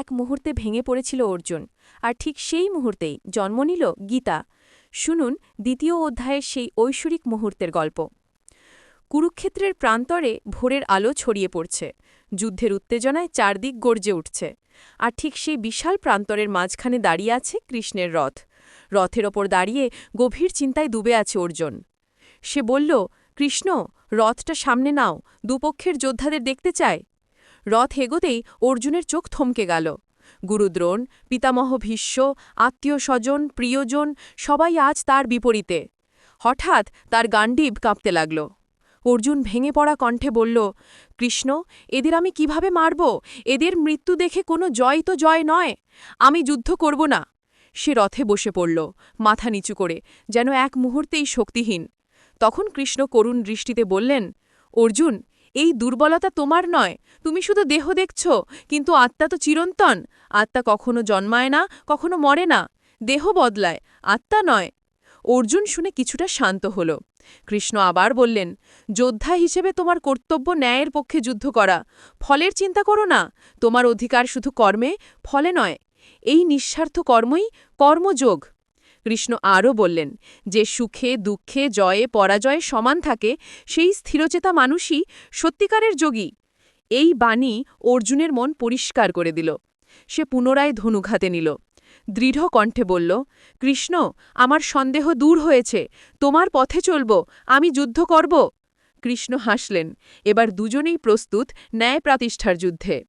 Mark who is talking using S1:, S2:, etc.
S1: এক মুহূর্তে ভেঙে পড়েছিল অর্জুন, আর ঠিক সেই মুহূর্তেই জন্ম নিল গীতা। শুনুন দ্বিতীয় অধ্যায়ের সেই ঐশ্বরিক মুহূর্তের গল্প। কুরুক্ষেত্রের প্রান্তরে ভোরের আলো ছড়িয়ে পড়ছে, যুদ্ধের উত্তেজনায় চারদিক গর্জে উঠছে, আর ঠিক সেই বিশাল প্রান্তরের মাঝখানে দাঁড়িয়ে আছে কৃষ্ণের রথ। রথের ওপর দাঁড়িয়ে গভীর চিন্তায় ডুবে আছে অর্জুন। সে বলল, কৃষ্ণ, রথটা সামনে নাও, দুপক্ষের যোদ্ধাদের দেখতে চায় রথ এগোতেই অর্জুনের চোখ থমকে গেল। গুরুদ্রোণ, পিতামহ ভীষ্ম আত্মীয় স্বজন প্রিয়জন, সবাই আজ তার বিপরীতে। হঠাৎ তার গান্ডীব কাঁপতে লাগল। অর্জুন ভেঙে পড়া কণ্ঠে বলল, কৃষ্ণ, এদের আমি কীভাবে মারব? এদের মৃত্যু দেখে কোনো জয় তো জয় নয়। আমি যুদ্ধ করব না। সে রথে বসে পড়ল, মাথা নিচু করে, যেন এক মুহূর্তেই শক্তিহীন। তখন কৃষ্ণ করুণ দৃষ্টিতে বললেন, অর্জুন এই দুর্বলতা তোমার নয়। তুমি শুধু দেহ দেখছ, কিন্তু আত্মা তো চিরন্তন। আত্মা কখনো জন্মায় না, কখনো মরে না। দেহ বদলায়, আত্মা নয়। অর্জুন শুনে কিছুটা শান্ত হল। কৃষ্ণ আবার বললেন, যোদ্ধা হিসেবে তোমার কর্তব্য ন্যায়ের পক্ষে যুদ্ধ করা। ফলের চিন্তা করো না। তোমার অধিকার শুধু কর্মে, ফলে নয়। এই নিঃস্বার্থ কর্মই কর্মযোগ। কৃষ্ণ আরও বললেন, যে সুখে, দুঃখে, জয়ে, পরাজয়ে সমান থাকে, সেই স্থিরচেতা মানুষই সত্যিকারের যোগী। এই বাণী অর্জুনের মন পরিষ্কার করে দিল। সে পুনরায় ধনুঘাতে নিল। দৃঢ় কণ্ঠে বলল, কৃষ্ণ, আমার সন্দেহ দূর হয়েছে। তোমার পথে চলব। আমি যুদ্ধ করব। কৃষ্ণ হাসলেন। এবার দুজনেই প্রস্তুত ন্যায় প্রতিষ্ঠার যুদ্ধে।